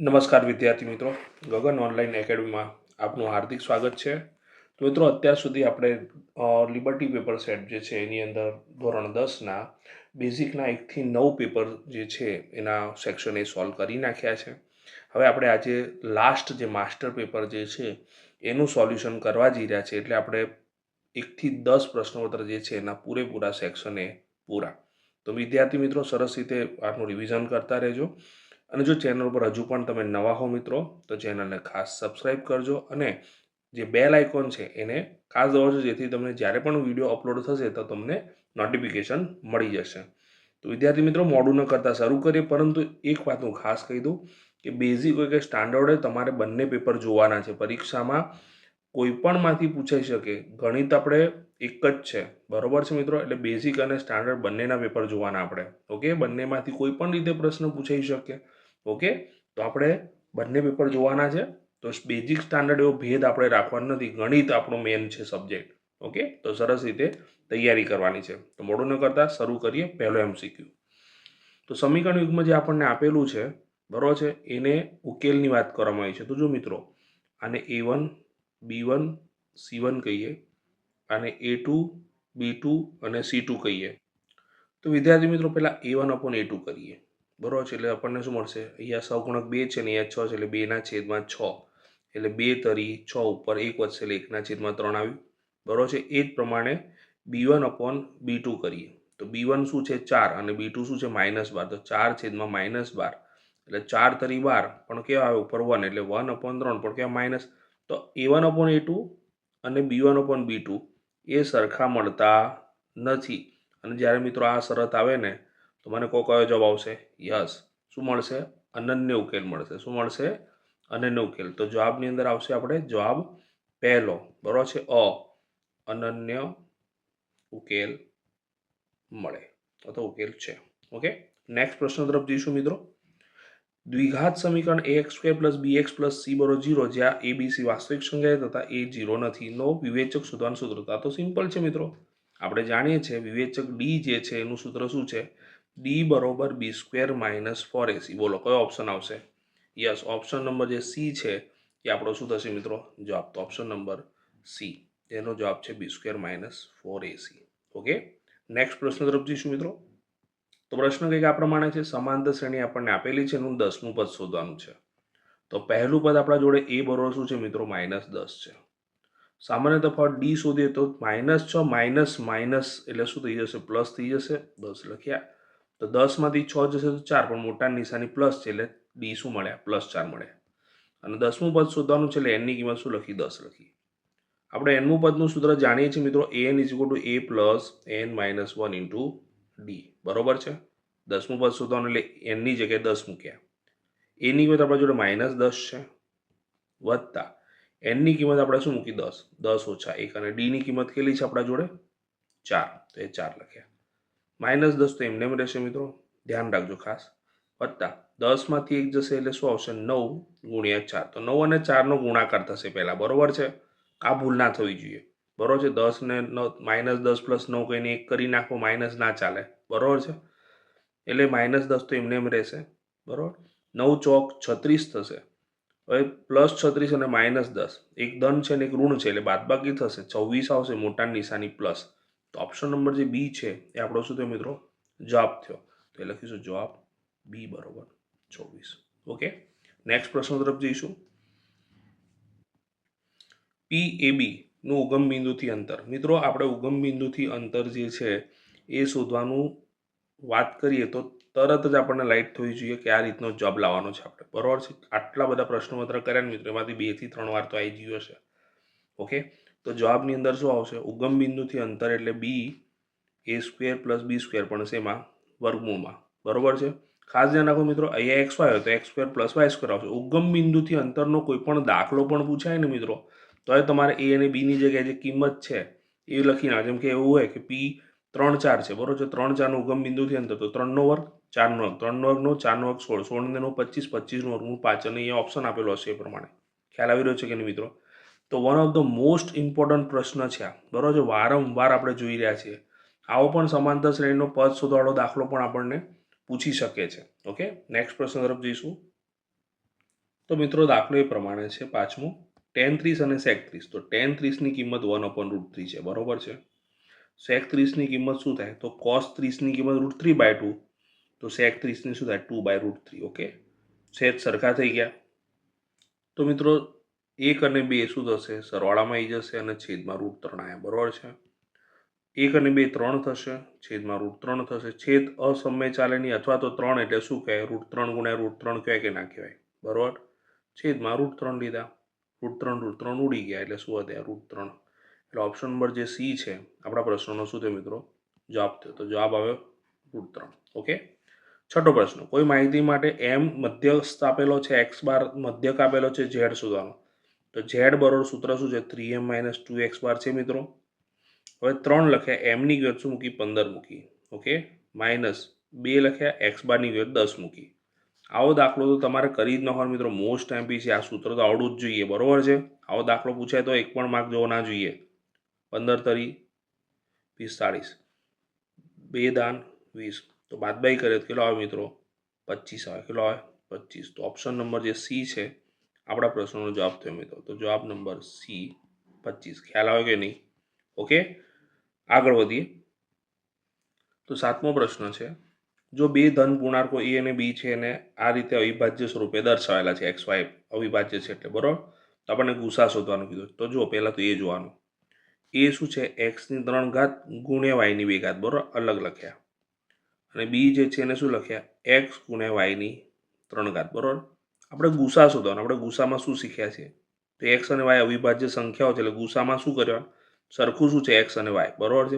નમસ્કાર વિદ્યાર્થી મિત્રો. ગગન ઓનલાઈન એકેડમીમાં આપનું હાર્દિક સ્વાગત છે. તો મિત્રો, અત્યાર સુધી આપણે લિબર્ટી પેપર સેટ જે છે એની અંદર ધોરણ દસના બેઝિકના એકથી નવ પેપર જે છે એના સેક્શન એ સોલ્વ કરી નાખ્યા છે. હવે આપણે આજે લાસ્ટ જે માસ્ટર પેપર જે છે એનું સોલ્યુશન કરવા જઈ રહ્યા છે. એટલે આપણે એકથી દસ પ્રશ્નોત્તર જે છે એના પૂરેપૂરા સેક્શન પૂરા. તો વિદ્યાર્થી મિત્રો, સરસ રીતે આનું રિવિઝન કરતા રહેજો. અને જો ચેનલ પર હજુ પણ તમે નવા હો મિત્રો, તો ચેનલને ખાસ સબસ્ક્રાઇબ કરજો અને જે બેલ આઇકોન છે એને ખાસ દબાવજો, જેથી તમને જ્યારે પણ વીડિયો અપલોડ થશે તો તમને નોટિફિકેશન મળી જશે. તો વિદ્યાર્થી મિત્રો, મોડું ન કરતાં શરૂ કરીએ, પરંતુ એક વાત હું ખાસ કહી દઉં કે બેઝિક હોય કે સ્ટાન્ડર્ડ તમારે બંને પેપર જોવાના છે. પરીક્ષામાં કોઈ પણમાંથી પૂછાઈ શકે. ગણિત આપણે એક જ છે. બરોબર છે મિત્રો? એટલે બેઝિક અને સ્ટાન્ડર્ડ બંનેના પેપર જોવાના આપણે. ઓકે બંનેમાંથી કોઈ પણ રીતે પ્રશ્ન પૂછાઈ શકે. ઓકે? તો આપણે બંને પેપર જોવાના છે. તો બેઝિક સ્ટાન્ડર્ડ એવો ભેદ આપણે રાખવાનો નથી. ગણિત આપણો મેન છે સબ્જેક્ટ ઓકે? તો સરસ રીતે તૈયારી કરવાની છે. તો મોડું ન કરતાં શરૂ કરીએ પહેલો એમસીક્યુ તો સમીકરણ યુગમાં જે આપણને આપેલું છે, બરોબર છે? એને ઉકેલની વાત કરવામાં આવી છે. તો જો મિત્રો, આને A one B one C one કહીએ. આને એ ટુ બી ટુ અને સી ટુ કહીએ. તો વિદ્યાર્થી મિત્રો, પહેલાં A one upon A two કરીએ. બરોબર છે, એટલે આપણને શું મળશે? અહીંયા સહગુણક બે છે ને અહીંયા છ છે, એટલે બેના છેદમાં છ. એટલે બે તરી છ ઉપર એક વધશે એટલે એકના છેદમાં ત્રણ આવ્યું. બરોબર છે, એ જ પ્રમાણે B one upon B two કરીએ. તો બી વન શું છે? ચાર અને બી ટુ શું છે? માઇનસ બાર. તો ચાર છેદમાં માઇનસ બાર. એટલે ચાર તરી બાર પણ કેવા આવે ઉપર વન. એટલે વન અપોન ત્રણ પણ કેવા માઇનસ? તો A one upon A two અને B one upon B two એ સરખા મળતા નથી. અને જ્યારે મિત્રો આ શરત આવે ને તો મને કહો કયો જવાબ આવશે? યસ. શું મળશે? અનન્ય ઉકેલ મળશે. શું મળશે? અનન્ય ઉકેલ. તો જવાબની અંદર આવશે આપણે જવાબ પહેલો. બરોબર છે? અ. અનન્ય ઉકેલ મળે. અથવા ઉકેલ છે. ઓકે? નેક્સ્ટ પ્રશ્ન તરફ જઈશું મિત્રો. દ્વિઘાત સમીકરણ A X square plus B X plus C બરો જીરો જ્યાં એ બી સી વાસ્તવિક સંખ્યા તથા એ જીરો નથી. નો વિવેચક શોધવાનું સૂત્ર. તો તો સિમ્પલ છે મિત્રો. આપણે જાણીએ છીએ વિવેચક ડી જે છે એનું સૂત્ર શું છે? ડી બરોબર B square minus four AC બોલો, કયો ઓપ્શન આવશે? યસ ઓપ્શન નંબર જે સી છે, એ આપણો શું થશે મિત્રો? જવાબ તો ઓપ્શન નંબર સી એનો જવાબ છે B square minus four AC okay next પ્રશ્ન તરફ જઈશું મિત્રો. તો પ્રશ્ન કંઈક આ પ્રમાણે છે સમાંતર શ્રેણી આપણને આપેલી છે, એનું દસનું પદ શોધવાનું છે. તો પહેલું પદ આપણા જોડે એ બરોબર શું છે મિત્રો? માઇનસ દસ છે. સામાન્ય તફાવત ડી શોધીએ તો માઇનસ છ માઇનસ માઇનસ એટલે શું થઈ જશે? પ્લસ થઈ જશે. દસ લખ્યા. તો દસમાંથી છ જશે તો ચાર, પણ મોટા નિશાની પ્લસ છે એટલે ડી શું મળ્યા પ્લસ ચાર મળ્યા અને દસમું પદ શોધવાનું છે એટલે એનની કિંમત શું લખી? દસ લખી. આપણે એનમું પદનું સૂત્ર જાણીએ છીએ મિત્રો N is to A plus N minus one into D બરોબર છે? દસમું પદ શોધવાનું એટલે એનની જગ્યાએ દસ મૂક્યા. એની કિંમત આપણા જોડે માઇનસ દસ છે. વત્તા એનની કિંમત આપણે શું મૂકી? દસ. દસ ઓછા એક અને ડીની કિંમત કેટલી છે આપણા જોડે? ચાર. તો એ ચાર લખ્યા. માઇનસ દસ તો એમને એમ રહેશે મિત્રો. ધ્યાન રાખજો ખાસ. વત્તા દસમાંથી એક જશે એટલે શું આવશે? નવ ગુણ્યા ચાર. તો નવ અને ચારનો ગુણાકાર થશે પહેલાં. બરોબર છે? આ ભૂલ ના થવી જોઈએ. બરોબર છે? દસ ને માઇનસ દસ પ્લસ નવ કહીને એક કરી નાખો, માઇનસ ના ચાલે. બરોબર છે? એટલે માઇનસ દસ તો એમને એમ રહેશે. બરોબર? નવ ચોક છત્રીસ થશે. હવે પ્લસ છત્રીસ અને માઇનસ દસ. એક ધન છે ને એક ઋણ છે એટલે બાદબાકી થશે. છવ્વીસ આવશે, મોટા નિશાની પ્લસ. તો ઓપ્શન નંબર જે બી છે એ આપણો શું થયો મિત્રો? જવાબ થયો. તો એ લખીશું જવાબ બી બરોબર ચોવીસ. ઓકે નેક્સ્ટ પ્રશ્ન તરફ જઈશું. પી એ બીનું ઉગમ બિંદુથી અંતર. મિત્રો, આપણે ઉગમ બિંદુથી અંતર જે છે એ શોધવાનું વાત કરીએ તો તરત જ આપણને લાઇટ થવી જોઈએ કે આ રીતનો જવાબ લાવવાનો છે આપણે. બરોબર છે? આટલા બધા પ્રશ્નો માત્ર કર્યા ને મિત્રો, એમાંથી બેથી ત્રણ વાર તો આવી ગયું હશે. ઓકે તો જવાબની અંદર શું આવશે? ઉગમ બિંદુથી અંતર એટલે B A square plus B square પણ શેમાં વર્ગમૂળમાં. બરોબર છે? ખાસ ધ્યાન રાખો મિત્રો, અહીંયા એક્સ વાય હોય તો X square plus Y square આવશે. ઉગમ બિંદુથી અંતરનો કોઈ પણ દાખલો પણ પૂછાય ને મિત્રો, તો એ તમારે એ અને બીની જગ્યાએ જે કિંમત છે, એ લખી નાખો. જેમ કે એવું હોય કે પી ત્રણ ચાર છે, બરોબર છે? ત્રણ ચારનો ઉગમ બિંદુથી અંતર, તો ત્રણનો વર્ગ, ચારનો વર્ગ. ત્રણનો વર્ગનો ચારનો વર્ગ સોળ. સોળનો પચીસ, પચીસનો વર્ગનું પાંચ અને અહીંયા ઓપ્શન આપેલો હશે એ પ્રમાણે. ખ્યાલ આવી રહ્યો છે કે નહીં મિત્રો? તો one of the most important પ્રશ્ન છે આ. બરોબર વારંવાર આપણે જોઈ રહ્યા છીએ. આવો પણ સમાંતર શ્રેણીનો પદ શોધવાળો દાખલો પણ આપણને પૂછી શકે છે. ઓકે નેક્સ્ટ પ્રશ્ન તરફ જઈશું. તો મિત્રો, દાખલો એ પ્રમાણે છે પાંચમું. ટેન ત્રીસ અને સેક ત્રીસ તો ટેન ત્રીસની કિંમત વન અપોન રૂટ થ્રી છે. બરોબર છે? સેક ત્રીસની કિંમત શું થાય? તો કોસ ત્રીસની કિંમત રૂટ થ્રી બાય ટુ તો સેક ત્રીસની શું થાય? Two by root three okay સેજ સરખા થઈ ગયા. તો મિત્રો એક અને બે શું થશે? સરવાળામાં આવી જશે અને છેદમાં રૂટ ત્રણ આવ્યા બરાબર છે? એક અને બે ત્રણ થશે, છેદમાં રૂટ ત્રણ થશે. છેદ અસમય ચાલે નહીં, અથવા તો ત્રણ એટલે શું કહેવાય? રૂટ ત્રણ ગુણ્યા રૂટ ત્રણ કહેવાય કે ના કહેવાય? બરોબર? છેદમાં રૂટ ત્રણ લીધા. રૂટ ત્રણ રૂટ ત્રણ ઉડી ગયા એટલે શું હતા રૂટ ત્રણ. એટલે ઓપ્શન નંબર જે સી છે, આપણા પ્રશ્નનો શું થયો મિત્રો? જવાબ થયો. તો જવાબ આવ્યો રૂટ ત્રણ. ઓકે? છઠ્ઠો પ્રશ્ન. કોઈ માહિતી માટે એમ મધ્યસ્થ આપેલો છે એક્સ બાર મધ્યક આપેલો છે ઝેડ શોધવાનો. તો ઝેડ બરોબર સૂત્ર શું છે? Three M minus two X બાર છે મિત્રો. હવે ત્રણ લખ્યા એમની કિંમત શું મૂકી? પંદર મૂકી. ઓકે માઇનસ બે લખ્યા એક્સ બારની કિંમત દસ મૂકી. આવો દાખલો તો તમારે કરી જ ન હોય મિત્રો મોસ્ટ એમપી છે આ સૂત્ર તો આવડવું જ જોઈએ. બરોબર છે? આવો દાખલો પૂછાય તો એક પણ માર્ક જોવો ના જોઈએ. પંદર તરી પિસ્તાળીસ બે દાન વીસ. તો બાદબાઈ કરે તો કેટલો આવે મિત્રો? પચીસ આવે. કેટલો આવે? પચીસ. તો ઓપ્શન નંબર જે સી છે આપણા પ્રશ્નોનો જવાબ થયો મિત્રો. તો જવાબ નંબર સી પચીસ. ખ્યાલ આવે કે નહીં? ઓકે? આગળ વધીએ. તો સાતમો પ્રશ્ન છે. જો બે ધન પૂર્ણાંકો એ અને બી છે એને આ રીતે અવિભાજ્ય સ્વરૂપે દર્શાવેલા છે, એક્સ, વાય અવિભાજ્ય છે એટલે, બરોબર? તો આપણને ગુસા શોધવાનું કીધું. તો જો પહેલાં તો એ જોવાનું. એ શું છે? એક્સની ત્રણ ઘાત ગુણ્યા વાયની બે ઘાત, બરાબર? અલગ લખ્યા. અને બી જે છે એને શું લખ્યા? એક્સ ગુણ્યા વાયની ત્રણ ઘાત, બરોબર? આપણે ગુસા શોધવાનો આપણે ગુસામાં શું શીખ્યા છે તો એક્સ અને વાય અવિભાજ્ય સંખ્યાઓ છે, એટલે ગુસામાં શું કરવા સરખું શું છે એક્સ અને વાય? બરાબર છે?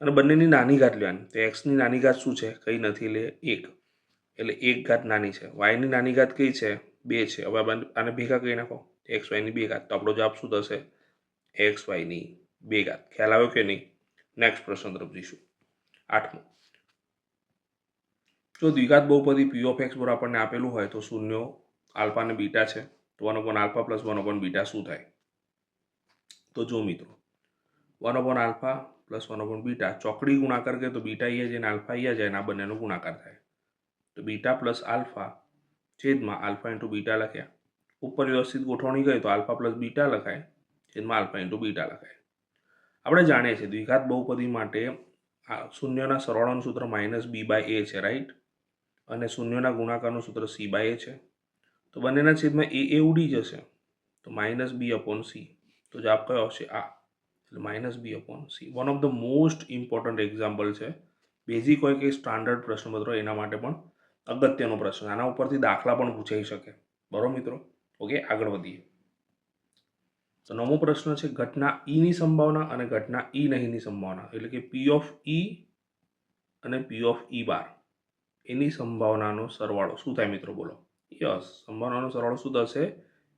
અને બંનેની નાની ઘાત લેવાની. તો એક્સની નાની ઘાત શું છે? કંઈ નથી, એટલે એક. એટલે એક ઘાત નાની છે. વાયની નાની ઘાત કઈ છે? બે છે. હવે આને ભેગા કરી નાખો. એક્સ, વાયની બે ઘાત. તો આપણો જવાબ શું થશે? એક્સ, વાયની બે ઘાત. ખ્યાલ આવ્યો કે નહીં? નેક્સ્ટ પ્રશ્ન તરફ જઈશું. આઠમો. જો દ્વિઘાત બહુપદી પી ઓફ એક્સ બરાબર આપણને આપેલું હોય તો શૂન્યો આલ્ફા અને બીટા છે, તો one upon alpha plus one upon beta શું થાય? તો જો મિત્રો, one upon alpha plus one upon beta ચોકડી ગુણાકાર કરે તો બીટા અહીંયા જાય ને આલ્ફા અહીંયા જાય ને આ બંનેનો ગુણાકાર થાય. તો બીટા પ્લસ આલ્ફા છેદમાં આલ્ફા ઇન્ટુ બીટા લખ્યા. ઉપર વ્યવસ્થિત ગોઠવણી ગઈ તો આલ્ફા પ્લસ બીટા લખાય, છેદમાં આલ્ફા ઇન્ટુ બીટા લખાય. આપણે જાણીએ છીએ દ્વિઘાત બહુપદી માટે આ શૂન્યના સરવાળાનું સૂત્ર માઇનસ બી બાય એ છે રાઈટ અને શૂન્યના ગુણાકારનું સૂત્ર સી બાય એ છે. તો બંનેના છેદમાં એ એ ઉડી જશે. તો માઇનસ બી અપોન સી તો જવાબ કયો આવશે? આ. એટલે minus B upon C one of the most important example છે. બેઝિક હોય કે સ્ટાન્ડર્ડ પ્રશ્નપત્રો એના માટે પણ અગત્યનો પ્રશ્ન. આના ઉપરથી દાખલા પણ પૂછાઈ શકે. બરો મિત્રો? ઓકે, આગળ વધીએ. તો નવમો પ્રશ્ન છે, ઘટના ઈની સંભાવના અને ઘટના ઈ નહીંની સંભાવના. એટલે કે પી ઓફ ઈ અને પી ઓફ ઈ બાર. એની સંભાવનાનો સરવાળો. શું થાય મિત્રો? બોલો. યસ સંભાવનાનો સરવાળો શું થશે?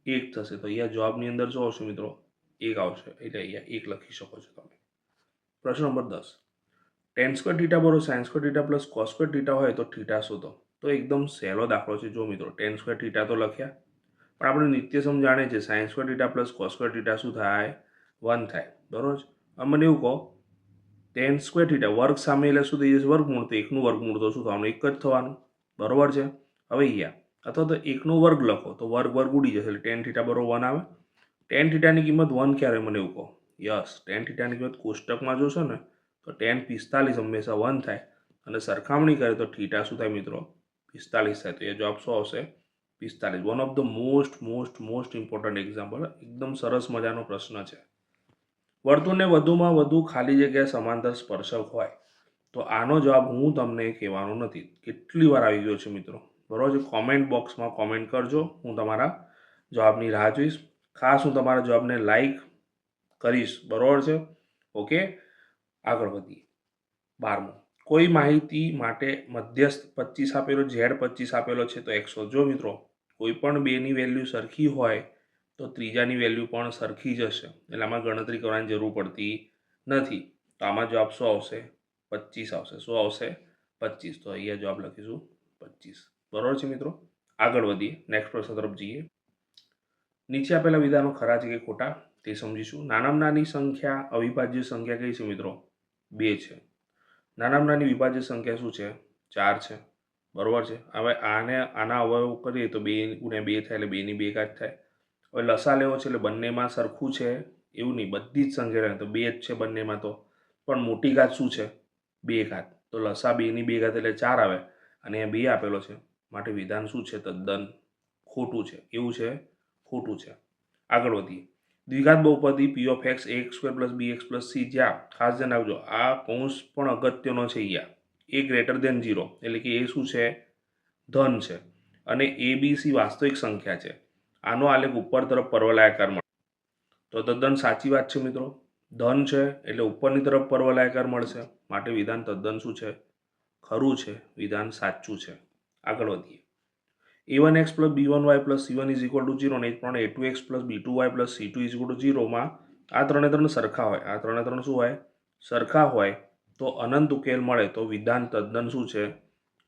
એક થશે. તો અહીંયા જવાબની અંદર શું આવશે મિત્રો, એક આવશે. એટલે અહીંયા એક લખી શકો છો તમે. પ્રશ્ન નંબર દસ. ટેન સ્ક્વેર ટીટા બરોબર sine square theta plus cos square theta હોય તો ટીટા શોધો તો? એકદમ સહેલો દાખલો છે. જો મિત્રો ટેન સ્ક્વેર ટીટા તો લખ્યા. પણ આપણે નિત્ય સમજાણે છે sine square theta plus cos theta શું થાય? વન થાય. બરોબર છે? મને એવું કહો ટેન સ્ક્વેર ટીટા વર્ગ સામે એટલે શું થઈ જશે? વર્ગમૂળ. તો એકનું વર્ગમૂળ તો શું થવાનું? એક જ થવાનું. બરોબર છે? હવે અહીંયા અથવા તો એકનો વર્ગ લખો. તો વર્ગ વર્ગ ઉડી જશે એટલે ટેન થીટા બરો વન આવે. ટેન થીટાની કિંમત વન ક્યારે મને એવું કહો? યસ ટેન થીટાની કિંમત કોષ્ટકમાં જોશો ને, તો ટેન પિસ્તાલીસ હંમેશા વન થાય. અને સરખામણી કરે તો થીટા શું થાય મિત્રો? પિસ્તાલીસ થાય. તો એ જવાબ શું આવશે? પિસ્તાલીસ. One of the most most most important example એકદમ સરસ મજાનો પ્રશ્ન છે. વર્તુળને વધુમાં વધુ ખાલી જગ્યા સમાંતર સ્પર્શક હોય. તો આનો જવાબ હું તમને કહેવાનો નથી. કેટલી વાર આવી ગયો છે મિત્રો? બરાબર કોમેન્ટ બોક્સમાં કોમેન્ટ કરજો. હું તમારા જવાબની રાહ જોઈશ. ખાસ હું તમારા જવાબને લાઈક કરીશ. બરાબર છે? ઓકે આગળ વધીએ. બારમું. કોઈ માહિતી માટે મધ્યસ્થ પચીસ આપેલો ઝેડ પચીસ આપેલો છે તો એકસો. જો મિત્રો, કોઈ પણ બેની વેલ્યુ સરખી હોય તો ત્રીજાની વેલ્યુ પણ સરખી જ હશે. એટલે આમાં ગણતરી કરવાની જરૂર પડતી નથી. તો આમાં જવાબ શું આવશે? પચીસ આવશે. શું આવશે? પચીસ. તો અહીંયા જવાબ લખીશું પચીસ. બરાબર છે મિત્રો? આગળ વધીએ. નેક્સ્ટ પ્રશ્ન તરફ જઈએ. નીચે આપેલા વિધાનો ખરા છે કે ખોટા? તે સમજીશું. નાનામાં નાની સંખ્યા અવિભાજ્ય સંખ્યા કઈ છે મિત્રો? બે છે. નાનામાં નાની વિભાજ્ય સંખ્યા શું છે? ચાર છે. બરોબર છે? હવે આને, આના અવયવ કરીએ તો બે ગુણ્યા બે થાય એટલે બેની બે ઘાત થાય. હવે લસા લેવો છે એટલે બંનેમાં સરખું છે? એવું નહીં. બધી જ સંખ્યા તો બે જ છે બંનેમાં તો. પણ મોટી ઘાત શું છે? બે ઘાત. તો લસા બેની બે ઘાત એટલે ચાર આવે. અને અહીંયા બે આપેલો છે. માટે વિધાન શું છે? તદ્દન ખોટું છે. કેવું છે? ખોટું છે. આગળ વધીએ. દ્વિઘાત બહુપદી P of X A X square plus B X plus C જ્યાં ખાસ જણાવજો આ કૌંસ પણ અગત્યનો છે અહીંયા. એ ગ્રેટર દેન ઝીરો એટલે કે એ શું છે? ધન છે. અને એ બી સી વાસ્તવિક સંખ્યા છે. આનો આલેખ ઉપર તરફ પર્વલાયકાર મળે. તો તદ્દન સાચી વાત છે મિત્રો? ધન છે, એટલે ઉપરની તરફ પર્વલાયકાર મળશે. માટે વિધાન તદ્દન શું છે? ખરું છે. વિધાન સાચું છે. આગળ વધીએ. A one X plus B one Y plus C one is equal to zero ને એ પ્રમાણે A two X plus B two Y plus C two is equal to ઝીરોમાં આ ત્રણે ત્રણ સરખા હોય. આ ત્રણે ત્રણ શું હોય? સરખા હોય. તો અનંત ઉકેલ મળે તો વિધાન તદ્દન શું છે?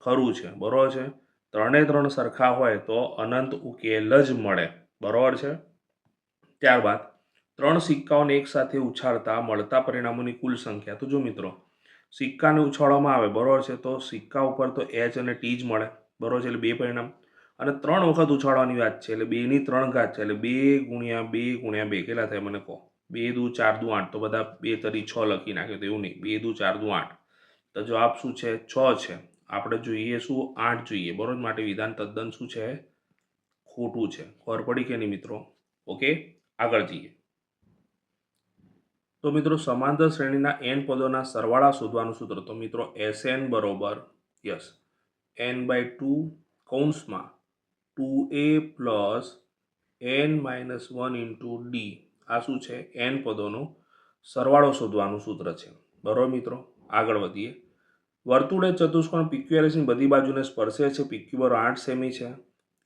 ખરું છે. બરોબર છે? ત્રણે ત્રણ સરખા હોય તો અનંત ઉકેલ જ મળે. બરોબર છે? ત્યારબાદ ત્રણ સિક્કાઓને એકસાથે ઉછાળતા મળતા પરિણામોની કુલ સંખ્યા. તો જો મિત્રો, સિક્કાને ઉછાળવામાં આવે, બરોબર છે? તો સિક્કા ઉપર તો એચ અને ટી જ મળે. બરોબર છે, એટલે બે પરિણામ. અને ત્રણ વખત ઉછાળવાની વાત છે, એટલે બેની ત્રણ ઘાત છે, એટલે બે ગુણ્યા બે ગુણ્યા બે કેટલા થાય મને કહો? બે દુ ચાર દુ આઠ, તો બધા બે તરી છ લખી નાખ્યો, તો એવું નહીં. બે દુ ચાર દુ આઠ. તો જવાબ શું છે? છ છે. આપણે જોઈએ શું? આઠ જોઈએ. બરોબર? માટે વિધાન તદ્દન શું છે? ખોટું છે. ખબર પડી કે નહીં મિત્રો? ઓકે? આગળ જઈએ. તો મિત્રો, સમાંતર શ્રેણીના એન પદોના સરવાળા શોધવાનું સૂત્ર. તો મિત્રો એસ એન બરોબર? યસ એન બાય ટુ કૌંસમાં two A plus N minus one into D આ શું છે? એન પદોનો સરવાળો શોધવાનું સૂત્ર છે. બરોબર મિત્રો? આગળ વધીએ. વર્તુળે ચતુષ્કોણ પીક્યુઆરએસની બધી બાજુને સ્પર્શે છે. પીક્યુ બરો આઠ સેમી છે.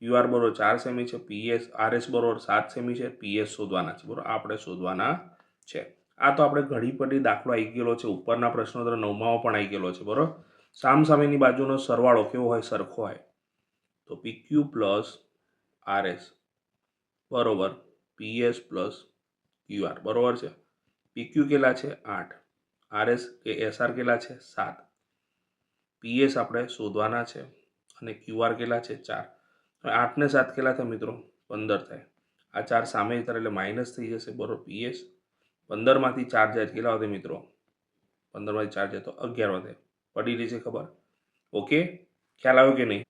યુઆર બરોબર ચાર સેમી છે. પીએસ આરએસ બરોબર સાત સેમી છે. પીએસ શોધવાના છે. બરોબર? આપણે શોધવાના છે. આ તો આપણે ઘડી પડી દાખલો આવી ગયેલો છે. ઉપરના પ્રશ્નો નવમાં પણ આવી ગયેલો છે. બરોબર? સામસામેની બાજુનો સરવાળો કેવો હોય, સરખો હોય. તો પીક્યુ પ્લસ આરએસ બરોબર પીએસ પ્લસ ક્યુઆર બરોબર છે. પીક્યુ કેટલા છે? આઠ. આરએસ કે એસઆર કેટલા છે? સાત. પીએસ આપણે શોધવાના છે અને ક્યુઆર કેટલા છે? ચાર. હવે આઠને સાત કેટલા થાય મિત્રો? પંદર થાય. આ ચાર સામે ત્યારે એટલે માઇનસ થઈ જશે. બરોબર પીએસ પંદરમાંથી ચાર જાય કેટલા વધે મિત્રો? પંદરમાંથી ચાર જાય તો અગિયાર વધે. પડી રહી છે ખબર? ઓકે? ખ્યાલ આવ્યો કે નહીં?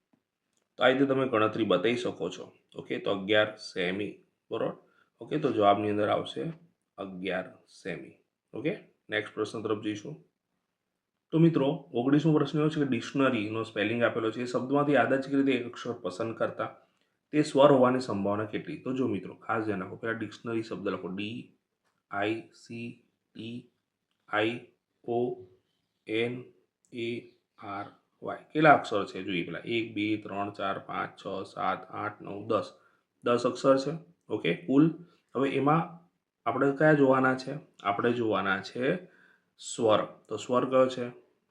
તો આ રીતે તમે ગણતરી બતાવી શકો છો. ઓકે? તો અગિયાર સેમી, બરોબર? ઓકે? તો જવાબની અંદર આવશે અગિયાર સેમી. ઓકે? નેક્સ્ટ પ્રશ્ન તરફ જઈશું. તો મિત્રો, ઓગણીસમો પ્રશ્ન એવો છે કે ડિક્શનરીનો સ્પેલિંગ આપેલો છે. એ શબ્દમાંથી યાદચ્છિક રીતે એક અક્ષર પસંદ કરતા તે સ્વર હોવાની સંભાવના કેટલી? તો જો મિત્રો, ખાસ ધ્યાન રાખો પહેલાં ડિક્શનરી શબ્દ લખો. D I C T I O N A R Y કેટલા અક્ષર છે? જોઈએ પેલા. એક, બે, ત્રણ, ચાર, પાંચ, છ, સાત, આઠ, નવ, દસ. દસ અક્ષર છે. ઓકે, કુલ. હવે એમાં આપણે કયા જોવાના છે? આપણે જોવાના છે સ્વર. તો સ્વર કયો છે?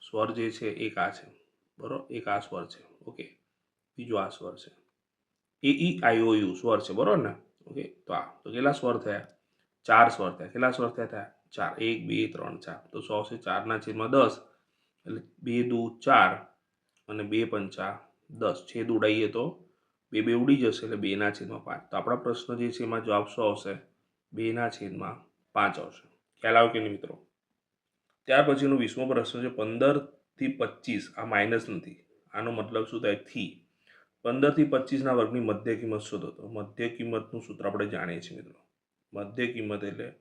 સ્વર જે છે એક આ છે. બરાબર? એક આ સ્વર છે. ઓકે. બીજો આ સ્વર છે. એ, ઈ આઈઓ યુ સ્વર છે. બરાબર ને? ઓકે. તો આ. તો કેટલા સ્વર થયા? ચાર સ્વર થયા. કેટલા સ્વર થયા થયા? ચાર. એક, બે, ત્રણ, ચાર. તો સો છે. ચારના છેદમાં દસ. એટલે બે દુ ચાર અને બે પંચા દસ. છેદ ઉડાઈએ તો બે બે ઉડી જશે એટલે બેના છેદમાં પાંચ. તો આપણા પ્રશ્ન જે છે એમાં જવાબ શું આવશે? બેના છેદમાં પાંચ આવશે. ખ્યાલ આવ્યો કે નહીં મિત્રો? ત્યાર પછીનો વીસમો પ્રશ્ન છે પંદરથી પચીસ. આ માઇનસ નથી. આનો મતલબ શું થાય? થી. પંદરથી પચીસના વર્ગની મધ્ય કિંમત શોધો તો. મધ્ય કિંમતનું સૂત્ર આપણે જાણીએ છીએ મિત્રો. મધ્ય કિંમત એટલે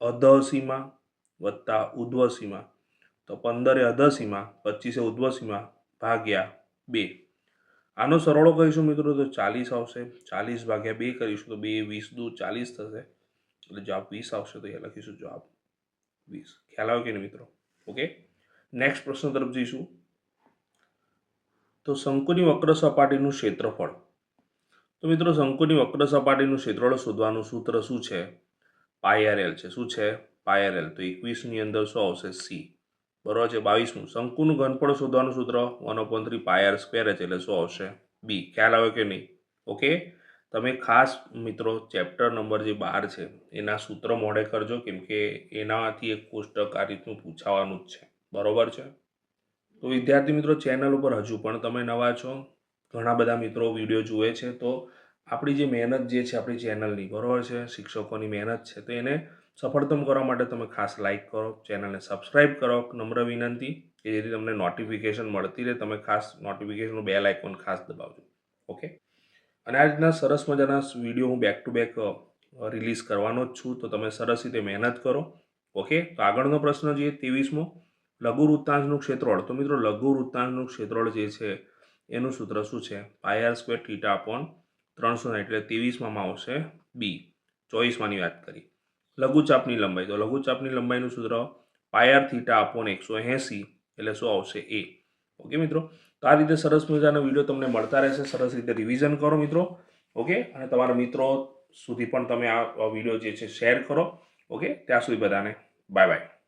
અધસીમા વત્તા ઉધ્વસીમા. તો પંદરે અધસીમા પચીસે ઉધ્વસીમા ભાગ્યા બે. આનો સરવાળો કરીશું મિત્રો, તો ચાલીસ આવશે. ચાલીસ ભાગ્યા બે કરીશું, તો બે, વીસ, દુ, ચાલીસ થશે. એટલે જવાબ વીસ આવશે, તો એ લખીશું જવાબ વીસ. ખ્યાલ આવે કે નહીં મિત્રો? ઓકે. નેક્સ્ટ પ્રશ્ન તરફ જઈશું. તો શંકુની વક્ર સપાટીનું ક્ષેત્રફળ. તો મિત્રો, શંકુની વક્ર સપાટીનું ક્ષેત્રફળ શોધવાનું સૂત્ર શું છે? પાયરેલ છે. શું છે? પાયરેલ તો એકવીસની અંદર શું આવશે? સી બરોબર છે, બાવીસમું. શંકુનું ઘનફળ શોધવાનું સૂત્ર one upon three pi r square છે, એટલે શું આવશે? બી ખ્યાલ આવે કે નહીં? ઓકે તમે ખાસ મિત્રો ચેપ્ટર નંબર જે બાર છે, એના સૂત્ર મોડે કરજો, કેમ કે એનાથી એક કોષ્ટક આ રીતનું પૂછાવાનું જ છે. બરોબર છે? તો વિદ્યાર્થી મિત્રો ચેનલ ઉપર હજુ પણ તમે નવા છો, ઘણા બધા મિત્રો વીડિયો જુએ છે, તો આપણી જે મહેનત જે છે આપણી ચેનલની બરાબર છે, શિક્ષકોની મહેનત છે, તો એને સફળતમ કરવા માટે તમે ખાસ લાઇક કરો ચેનલને સબસ્ક્રાઇબ કરો. નમ્ર વિનંતી. કે જેથી તમને નોટિફિકેશન મળતી રહે. તમે ખાસ નોટિફિકેશનનું બેલ આઇકોન ખાસ દબાવજો. ઓકે અને આ રીતના સરસ મજાના વીડિયો હું બેક ટુ બેક રિલીઝ કરવાનો જ છું. તો તમે સરસ રીતે મહેનત કરો. ઓકે તો આગળનો પ્રશ્ન જોઈએ ત્રેવીસમો, લઘુ વૃત્તાંશનું ક્ષેત્રફળ તો મિત્રો, લઘુ વૃત્તાંશનું ક્ષેત્રફળ જે છે, એનું સૂત્ર શું છે? Pi R square theta upon ત્રણસો એટલે ત્રેવીસમાં આવશે બી ચોવીસમાંની વાત કરી. લઘુચાપની લંબાઈ. તો લઘુચાપની લંબાઈનું સૂત્ર પાયર થીટા અપોન એકસો એંસી, એટલે શું આવશે એ. ઓકે મિત્રો? તો આ રીતે સરસ મજાનો વીડિયો તમને મળતા રહેશે. સરસ રીતે રિવિઝન કરો મિત્રો. ઓકે? અને તમારા મિત્રો સુધી પણ તમે આ વીડિયો જે છે, શેર કરો. ઓકે? ત્યાં સુધી બધાને બાય બાય